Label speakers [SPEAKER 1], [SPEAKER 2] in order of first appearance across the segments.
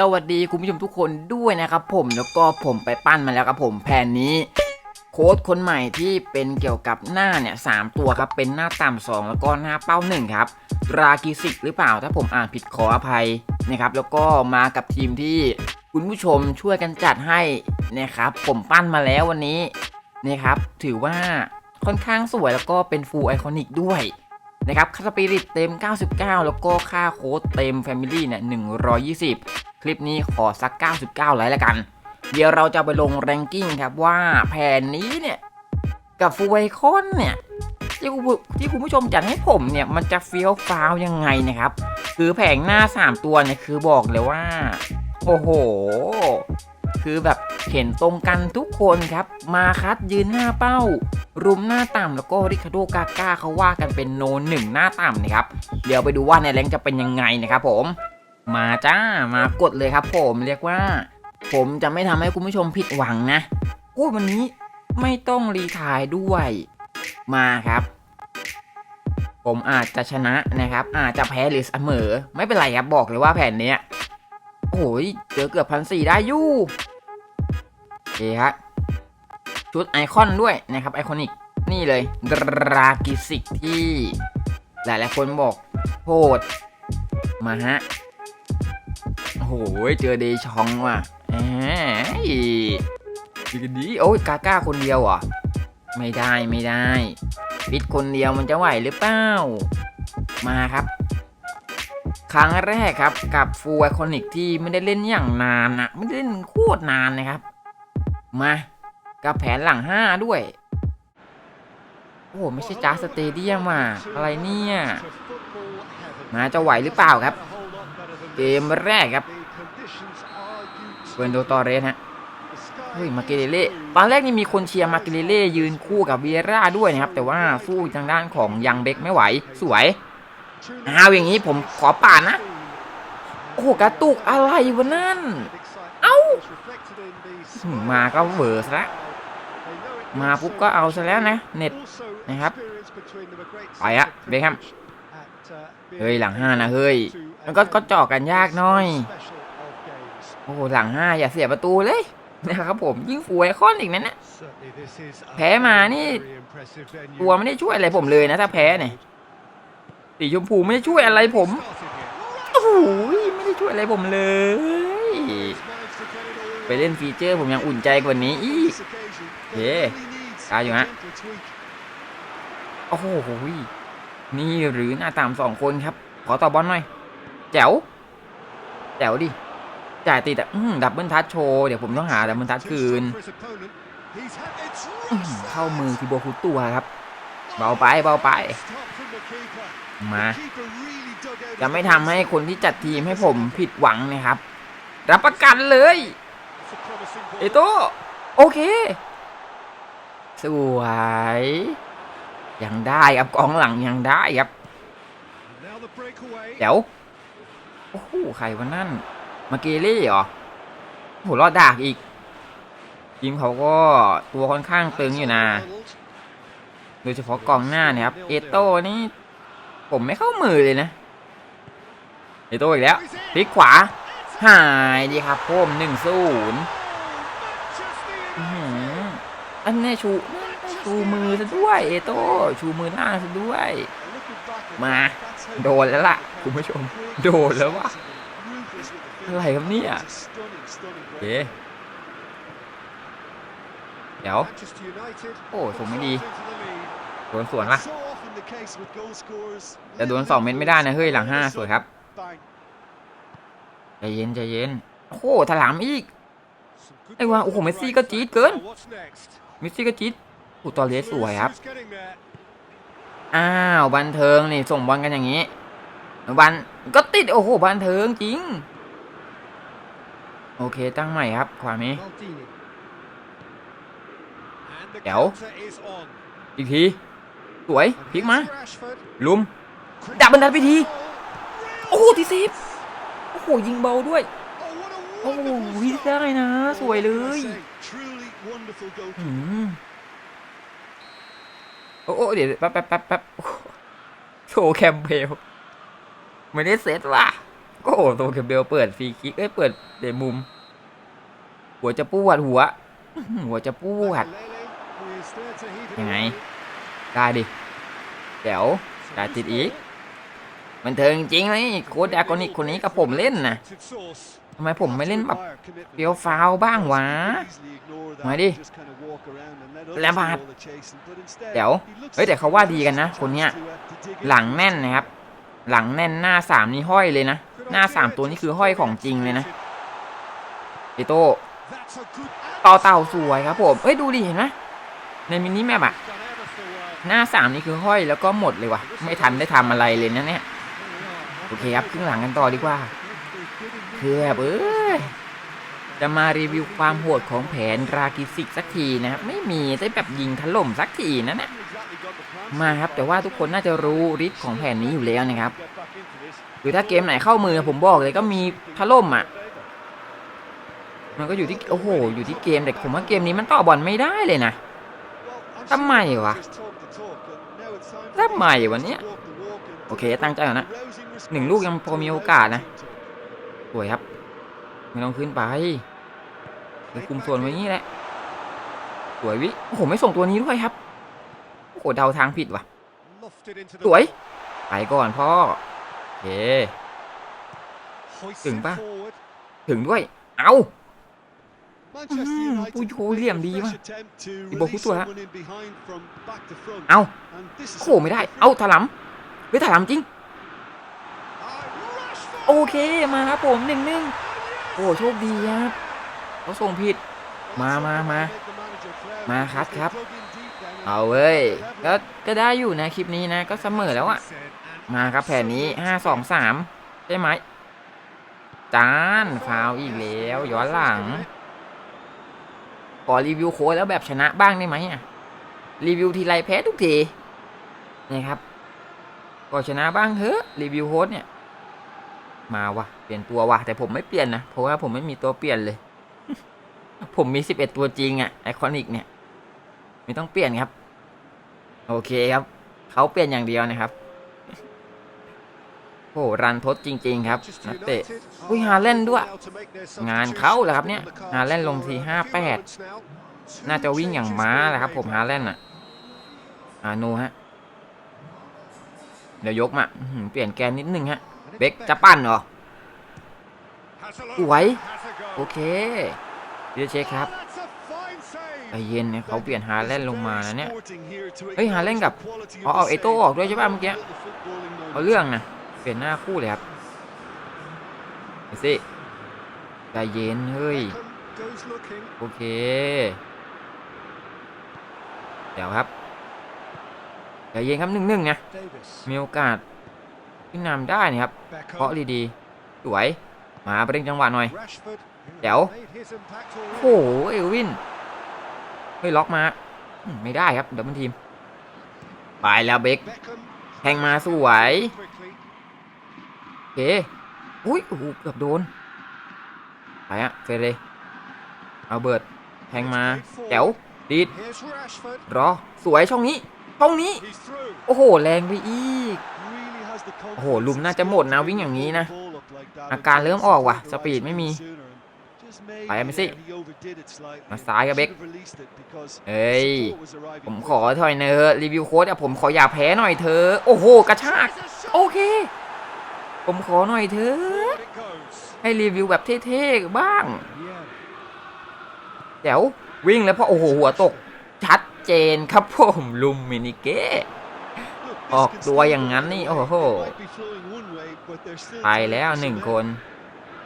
[SPEAKER 1] สวัสดีคุณผู้ชมทุกคนด้วยนะครับผมแล้วก็ผมไปปั้นมาแล้วครับผมแผนนี้ โค้ดคนใหม่ที่เป็นเกี่ยวกับหน้าเนี่ยสามตัวครับเป็นหน้าต่ำสองแล้วก็หน้าเป้าหนึ่งครับรากิสิกหรือเปล่าถ้าผมอ่านผิดขออภัยนะครับ แล้วก็มากับทีมที่คุณผู้ชมช่วยกันจัดให้นะครับ ผมปั้นมาแล้ววันนี้นะครับ ถือว่าค่อนข้างสวยแล้วก็เป็นฟูลไอคอนิกด้วยนะครับคาสปิริตเต็ม 99 แล้วก็ค่าโค้ดเต็ม Family เนี่ย120 คลิปนี้ขอสัก 99 ไลค์และกัน เดี๋ยวเราจะไปลงแรงกิ้งครับว่าแผนนี้เนี่ย กับฟูไอคอนเนี่ยที่คุณผู้ที่คุณผู้ชมจัดให้ผมเนี่ย มันจะเฟี้ยวฟ้าวยังไงนะครับ คือแผงหน้า 3 ตัวเนี่ยคือบอกเลยว่า โอ้โห คือแบบเห็นตรงกันทุกคนครับ มาคัดยืนหน้าเป้า รุมหน้าต่ำแล้วก็ริคาโดกาก้าเขาว่ากันเป็นโนนหนึ่งหน้าต่ำนะครับ เดี๋ยวไปดูว่าในแรงจะเป็นยังไงนะครับผม มาจ้ามากดเลยครับ ผมเรียกว่า ผมจะไม่ทำให้คุณผู้ชมผิดหวังนะโอ้วันนี้ไม่ต้องรีทายด้วยมาครับ ผมอาจจะชนะนะครับ อาจจะแพ้หรือเสมอ ไม่เป็นไรครับบอกเลยว่าแผนเนี้ยโอ้ยเจอเกือบพันสี่ได้ยู่โอเคครับชุดไอคอนด้วยนะครับไอคอนิกนี่เลยดรากิสิกที่ หลายๆคนบอกโหดมาฮะ หเจอเดชองว่ะแหมดีกันดีโอ้ยกาก้าคนเดียวเหรอะไม่ได้ไม่ได้ปิดคนเดียวมันจะไหวหรือเปล่า มาครับ ครั้งแรกครับกับฟูไอคอนิกที่ไม่ได้เล่นอย่างนานนะไม่ได้เล่นโคตรนานนะครับ มากับแผนหลังห้าด้วย โอ้โหไม่ใช่จ้าสเตเดียมว่ะอะไรเนี่ย มาจะไหวหรือเปล่าครับ เกมแรกครับ เวนโดตอเรสฮะเฮ้ยมาเกเลเล่ตอนแรกนี่มีคนเชียร์มาเกเลเล่ยืนคู่กับเวียร่าด้วยนะครับ แต่ว่าสู้ทางด้านของยังเบกไม่ไหว สวยอ้าวอย่างนี้ผมขอป่านนะ โอ้โหกระตุกอะไรวะนั่น เอ้า มาก็เวอร์ซะละมาปุ๊บก็เอาซะแล้วนะ เน็ตนะครับไปอะเบคแฮมเฮ้ยหลังห้านะเฮ้ย มันก็ก็เจาะกันยากน่อย โอ้โหหลังห้าอย่าเสียประตูเลยนะครับผมยิ่งฟูไอคอนอีกนั่นนะแพ้มานี่ตัวไม่ได้ช่วยอะไรผมเลยนะ ถ้าแพ้เนี่ยสีชมพูไม่ได้ช่วยอะไรผมโอ้โหไม่ได้ช่วยอะไรผมเลย ไปเล่นฟีเจอร์ผมยังอุ่นใจกว่านี้อีกเฮ้ตายอยู่ฮะโอ้โหนี่หรือหน้าตามสองคนครับ ขอต่อบอลหน่อยแจ๋วแจ๋วดิ จ่ายติดอ่ดับเบิลทัชโชว์เดี๋ยวผมต้องหาดับเบิลทัชคืน เข้ามือทีโบคุตัวครับ เบาไปเบาไป มาจะไม่ทำให้คนที่จัดทีมให้ผมผิดหวังนะครับ รับประกันเลยเอโตโอเค สวย ยังได้ครับกองหลังยังได้ครับ เดี๋ยว โอ้โหใครวะนั่น มาเกเล่เหรอโหรอดดากอีกทีมเขาก็ตัวค่อนข้างตึงอยู่นะ โดยเฉพาะกองหน้าเนี่ยครับ เอโต้นี่ ผมไม่เข้ามือเลยนะ เอโต้อีกแล้วพลิกขวา หายดีครับพ่มหนึ่งศูนย์อันนี้ชูชูมือซะด้วย เอโต้ชูมือหน้าซะด้วย มา โดนแล้วล่ะ คุณผู้ชม โดนแล้ววะ อะไรครับเนี่ยโอเคเดี๋ยว โอ้ส่งไม่ดีโดนสวนละแต่โดนสองเม็ดไม่ได้นะเฮ้ยหลังห้าสวยครับใจเย็นใจเย็นโอ้โหถลามอีกไอ้ว่าโอ้โหเมสซี่ก็จี๊ดเกินเมสซี่ก็จี๊ดโอ้ตอเลสสวยครับ อ้าวบันเทิงนี่ส่งบอลกันอย่างนี้ บันก็ติดโอ้โหบันเทิงจริง โอเคตั้งใหม่ครับขวานี้เดี๋ยวอีกที สวยพลิกมา ลุม ดับบันดันไปที โอ้โหทีสิบโอ้โห ยิงเบาด้วย โอ้โหได้นะ สวยเลยอโอ้โหเดี๋ยวแป๊บแป๊บแป๊บโอ้โหโชว์แคมเปลไม่ได้เซตว่ะ โอ้โหโตเกมเบลเปิดฟรีคิกเอ้ยเปิดเดมุม หัวจะปวดหัว หัวจะปวดยังไง ได้ดิเดี๋ยวได้ติดอีก มันเทิงจริงเลยโค้ดดากอนิกคนนี้กับผมเล่นนะทำไมผมไม่เล่นแบบเฟี้ยวฟาวบ้างวะ มาดิแลมพาดเดี๋ยว เฮ้ยแต่เขาว่าดีกันนะ คนเนี้ย หลังแน่นนะครับ หลังแน่นหน้าสามนี่ห้อยเลยนะ หน้าสามตัวนี้คือห้อยของจริงเลยนะเอโต้ต่อเต่าสวยครับผมเอ้ยดูดิเห็นไหมในมินิแมปอะหน้าสามนี่คือห้อยแล้วก็หมดเลยว่ะ ไม่ทันได้ทำอะไรเลยนะเนี่ย โอเคครับครึ่งหลังกันต่อดีกว่า คือแบบเอ้ย จะมารีวิวความโหดของแผนรากิสิกสักทีนะครับ ไม่มีได้แบบยิงถล่มสักทีนะนี่ยมาครับแต่ว่าทุกคนน่าจะรู้ฤทธิ์ของแผนนี้อยู่แล้วนะครับคือถ้าเกมไหนเข้ามือผมบอกเลยก็มีถล่มอะ มันก็อยู่ที่โอ้โห อยู่ที่เกมแต่ผมว่าเกมนี้มันต่อบอลไม่ได้เลยนะทำไมวะทำไมวะเนี่ยโอเคตั้งใจก่อนนะหนึ่งลูกยังพอมีโอกาสนะสวยครับ ไม่ต้องขึ้นไป เดี๋ยวคุมโซนไว้นี่แหละ สวยวิ โอ้โห ไม่ส่งตัวนี้ด้วยครับ โอ้โห เดาทางผิดว่ะ สวย ไปก่อนพ่อโอเคถึงปะถึงด้วย เอา
[SPEAKER 2] อืมปุยโชเหลี่ยมดีว่ะ
[SPEAKER 1] อีโบคุตัวฮะ
[SPEAKER 2] เอา
[SPEAKER 1] เอา
[SPEAKER 2] โอ้
[SPEAKER 1] โอ้
[SPEAKER 2] โห
[SPEAKER 1] โหไม่ได้ เอาถลำเฮ้ยถลำจริง โอเคมาครับผมหนึ่งหนึ่งโอ้โชคดีครับ เขาส่งผิด มามามามาคัดครับ เอาเว้ย ก็ก็ได้อยู่นะคลิปนี้นะ ก็เสมอแล้วอะมาครับแผนนี้ห้าสองสามใช่ไหมจานฟาวอีกแล้วย้อนหลังขอรีวิวโค้ดแล้วแบบชนะบ้างได้ไหมอะรีวิวทีไรแพ้ทุกทีนี่ครับก็ชนะบ้างเถอะรีวิวโค้ดเนี่ย มาวะเปลี่ยนตัววะแต่ผมไม่เปลี่ยนนะเพราะว่าผมไม่มีตัวเปลี่ยนเลย ผมมีสิบเอ็ดตัวจริงอะไอคอนิกเนี่ย ไม่ต้องเปลี่ยนครับ โอเคครับ เขาเปลี่ยนอย่างเดียวนะครับโอ้รันทดจริง ๆ ครับนักเตะอุ้ยฮาเล่นด้วย งานเข้าแล้วครับเนี่ยฮาเล่นลงทีห้าแปดน่าจะวิ่งอย่างม้าแหละครับ ผมฮาเล่นอะอาโนฮะเดี๋ยวยกมาเปลี่ยนแกนนิดนึงฮะ เบคจะปั้นเหรอสวยโอเค เดี๋ยวเช็คครับใจเย็นเนี่ยเขาเปลี่ยนฮาแลนด์ลงมานะเนี่ย เฮ้ยฮาแลนด์กับอ๋อเอาเอโต้ออกด้วยใช่ป่ะเมื่อกี้เอาเรื่องนะเปลี่ยนหน้าคู่เลยครับเดี๋ยวสิใจเย็นเฮ้ยโอเค เดี๋ยวครับใจเย็นครับหนึ่งหนึ่งนะมีโอกาสขึ้นนำได้นะครับเพราะดีๆสวยมาไปเร่งจังหวะหน่อย
[SPEAKER 2] เดี๋ยว
[SPEAKER 1] โอ้โหเอลวินเฮ้ยล็อกมาไม่ได้ครับเดับเบิลทีม ไปแล้วเบคแทงมาสวยโอเคอุ้ยโอ้โหเกือบโดนไปอะเฟรเลยเอาเบิร์ดแทงมาแจ๋วดีดรอสวยช่องนี้ช่องนี้ โอ้โห แรงไปอีก
[SPEAKER 2] โอ้โหลุมน่าจะหมดนะวิ่งอย่างนี้นะ
[SPEAKER 1] อาการเริ่มออกว่ะ สปีดไม่มี
[SPEAKER 2] ไป
[SPEAKER 1] ไป
[SPEAKER 2] ไป
[SPEAKER 1] ไม่
[SPEAKER 2] สิ
[SPEAKER 1] สิ
[SPEAKER 2] มา
[SPEAKER 1] มา
[SPEAKER 2] ซ้า
[SPEAKER 1] ซ้ายย
[SPEAKER 2] กั
[SPEAKER 1] กั
[SPEAKER 2] บบเบ
[SPEAKER 1] เบ
[SPEAKER 2] ค
[SPEAKER 1] ค
[SPEAKER 2] เอ้ย
[SPEAKER 1] ผมขอถอยเนอะรีวิวโค้ดอะผมขออย่าแพ้หน่อยเธอะโอ้โห กระชาก โอเค ผมขอหน่อยเถอะให้รีวิวแบบเท่ๆบ้าง เดี๋ยววิ่งแล้วพอโอ้โห หัวตก ชัดเจนครับผมลุมมินิเก้
[SPEAKER 2] ออกตัวอย่างนั้นนี่ โอ้โห
[SPEAKER 1] ไปแล้วหนึ่งคน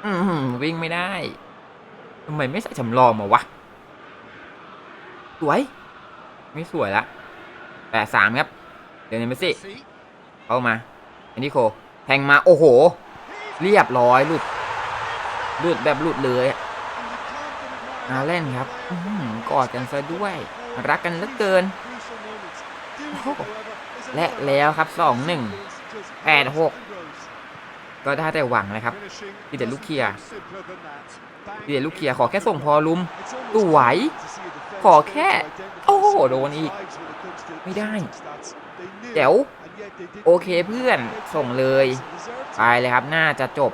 [SPEAKER 1] อือหือวิ่งไม่ได้ ทำไมไม่ใส่สำรองมาวะ สวย ไม่สวยละแปดสามครับ เดี๋ยวนี้มาสิเข้ามา อันนี้โค แทงมาโอ้โห เรียบร้อยหลุด หลุดแบบหลุดเลยอาเล่นครับอื้อหือกอดกันซะด้วย รักกันเหลือเกิน
[SPEAKER 2] โอ้โห
[SPEAKER 1] และแล้วครับสองหนึ่งแปดหก ก็ได้แต่หวังเลยครับ
[SPEAKER 2] ที่เด็ดลูกเคียร์
[SPEAKER 1] เดี๋ยวลูกเขียขอแค่ส่งพอลุมสวยขอแค่ โอ้โหโดนอีก ไม่ได้
[SPEAKER 2] เดี๋
[SPEAKER 1] เดี๋
[SPEAKER 2] ย
[SPEAKER 1] ยววโอเคเพื่อนส่งเลยไปเลยครับน่าจะจบ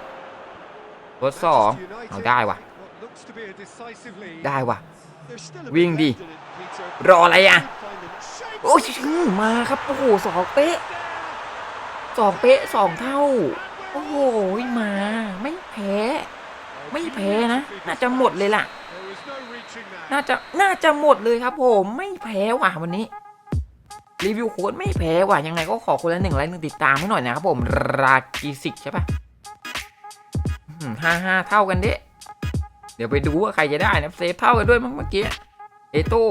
[SPEAKER 1] รถสองเอาได้ว่ะได้ว่ะวิ่งดิรออะไรอะ โอ้ยอื้อมาครับ โอ้โหสองเป๊ะสองเป๊ะสองเท่า โอ้โหมาไม่แพ้ ไม่แพ้นะ น่าจะหมดเลยล่ะ น่าจะน่าจะหมดเลยครับผมไม่แพ้ว่ะวันนี้รีวิวโค้ดไม่แพ้ว่ะยังไงก็ขอคนละหนึ่งไลค์หนึ่งติดตามให้หน่อยนะครับผมรากิสิกใช่ปะห้าห้าเท่ากันเด้เดี๋ยวไปดูว่าใครจะได้นะเซฟเท่ากันด้วยมั้งเมื่อกี้เอโต้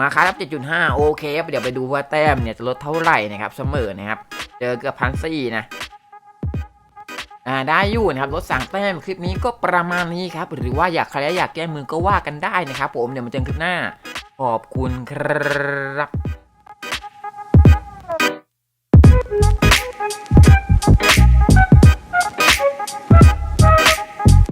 [SPEAKER 1] มาครับ7.5โอเคครับเดี๋ยวไปดูว่าแต้มเนี่ยจะลดเท่าไหร่นะครับเสมอนะครับ เจอเกือบพันสี่นะ อ่าได้อยู่นะครับรถสั่งแต้มคลิปนี้ก็ประมาณนี้ครับ หรือว่าอยากใครอยากแก้มือก็ว่ากันได้นะครับ ผมเดี๋ยวมาเจอกันคลิปหน้า ขอบคุณครับ